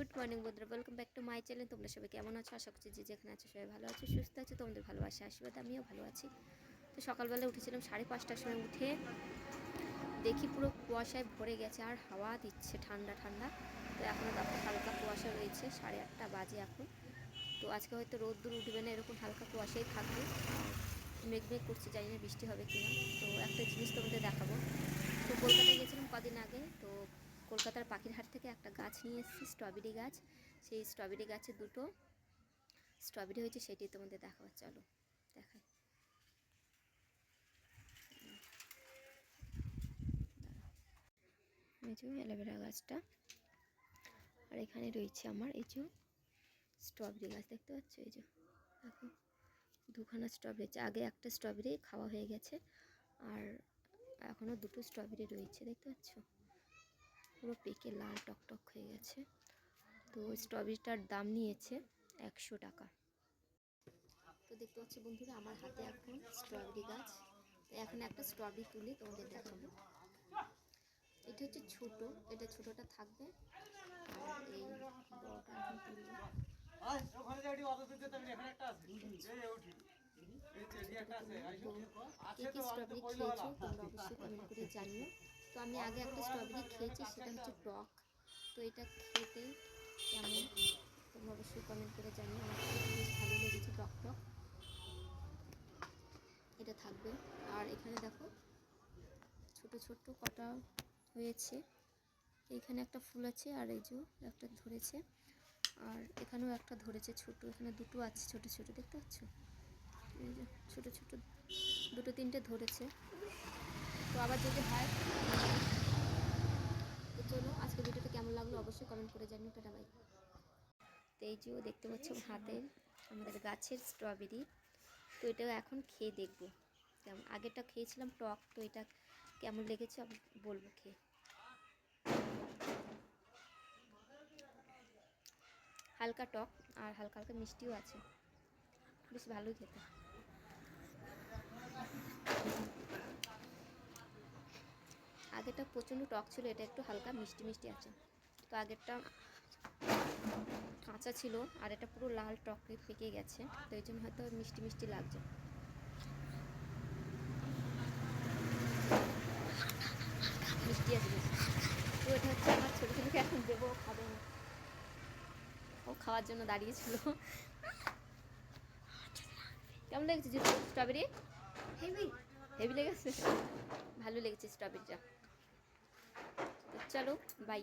Good morning বন্ধুরা welcome back to my channel তোমরা সবাই কেমন আছো? আশা করছি যে যেখানে আছো সবাই ভালো আছো, সুস্থ আছো, তোমাদের ভালোবাসা আশীর্বাদ আমিও ভালো আছি। তো সকালবেলা উঠেছিলাম সাড়ে পাঁচটার সময় উঠে দেখি পুরো কুয়াশায় ভরে গেছে, আর হাওয়া দিচ্ছে ঠান্ডা ঠান্ডা। তো এখনও দেখো হালকা কুয়াশা রয়েছে, সাড়ে আটটা বাজে এখন। তো আজকে হয়তো রোদ্দুর উঠবে না, এরকম হালকা কুয়াশাই থাকবে। মেঘ মেঘ করছে, জানি না বৃষ্টি হবে কিনা। তো একটা জিনিস তোমাদের দেখাবো। তো কলকাতায় গেছিলাম কদিন আগে, তো কলকাতার পাখির হাট থেকে একটা গাছ নিয়ে এসেছি, স্ট্রবেরি গাছ। সেই স্ট্রবেরি গাছে দুটো স্ট্রবেরি হয়েছে, সেটি তোমাদের দেখাবো, চলো দেখাই। এই যে অ্যালোভেরা গাছটা, আর এখানে রয়েছে আমার এই যে স্ট্রবেরি গাছ, দেখতে পাচ্ছ? এই যে দেখো, দুখানা স্ট্রবেরি আছে। আগে একটা স্ট্রবেরি খাওয়া হয়ে গেছে, আর এখনও দুটো স্ট্রবেরি রয়েছে, দেখতে পাচ্ছ? পুরো পেকে লাল টকটক হয়ে গেছে। তো স্ট্রবেরিটার দাম নিয়েছে একশো টাকা। তো দেখতে পাচ্ছি বন্ধুরা আমার হাতে এখন স্ট্রবেরি গাছ। তো এখন একটা স্ট্রবেরি তুলে তোমাদের দেখাবো। এটা হচ্ছে ছোট এটা ছোটটা থাকবে। আর এই বড়টা এখন তুলবো কে কে স্ট্রবেরি খেয়েছো তোমরা অবশ্যই কমেন্ট করে জানিও। তো আমি আগে একটা স্ট্রবেরি খেয়েছি, সেটা হচ্ছে টক। তো এটা খেতে কেমন? তোমরা অবশ্যই কমেন্ট করে জানিও, আমার বেশ ভালো লেগেছে টক টক এটা থাকবে। আর এখানে দেখো, ছোট ছোট কটা হয়েছে। এইখানে একটা ফুল আছে আর এই যে একটা ধরেছে। আর এখানেও একটা ধরেছে ছোট, এখানে দুটো আছে ছোট ছোট, দেখতে পাচ্ছ? এই যে ছোট ছোট দুটো তিনটে ধরেছে। তো আবার যদি হয়, তো চলো আজকে ভিডিওটা কেমন লাগল অবশ্যই কমেন্ট করে জানিও টাটা বাই তো এই যে দেখতে পাচ্ছ হাতে আমাদের গাছের স্ট্রবেরি তো এটাও এখন খেয়ে দেখব। কেমন আগেরটা খেয়েছিলাম টক, তো এটা কেমন লেগেছে আমি বলব খেয়ে। হালকা টক আর হালকা হালকা মিষ্টিও আছে। বেশ ভালোই খেতে। আগেরটা প্রচণ্ড টক ছিল, এটা একটু হালকা মিষ্টি মিষ্টি আছে। তো আগেরটা কাঁচা ছিল আর এটা পুরো লাল টকে পেকে গেছে, তো এই জন্য হয়তো মিষ্টি মিষ্টি লাগছে। মিষ্টি আছে তো এটা হচ্ছে আমার ছোটো ছেলেকে এখন দেবো খাবে না। ও খাওয়ার জন্য দাঁড়িয়েছিল কেমন লাগছে স্ট্রবেরি হেভি হেভি লেগেছে। ভালো লেগেছে স্ট্রবেরিটা। চলো বাই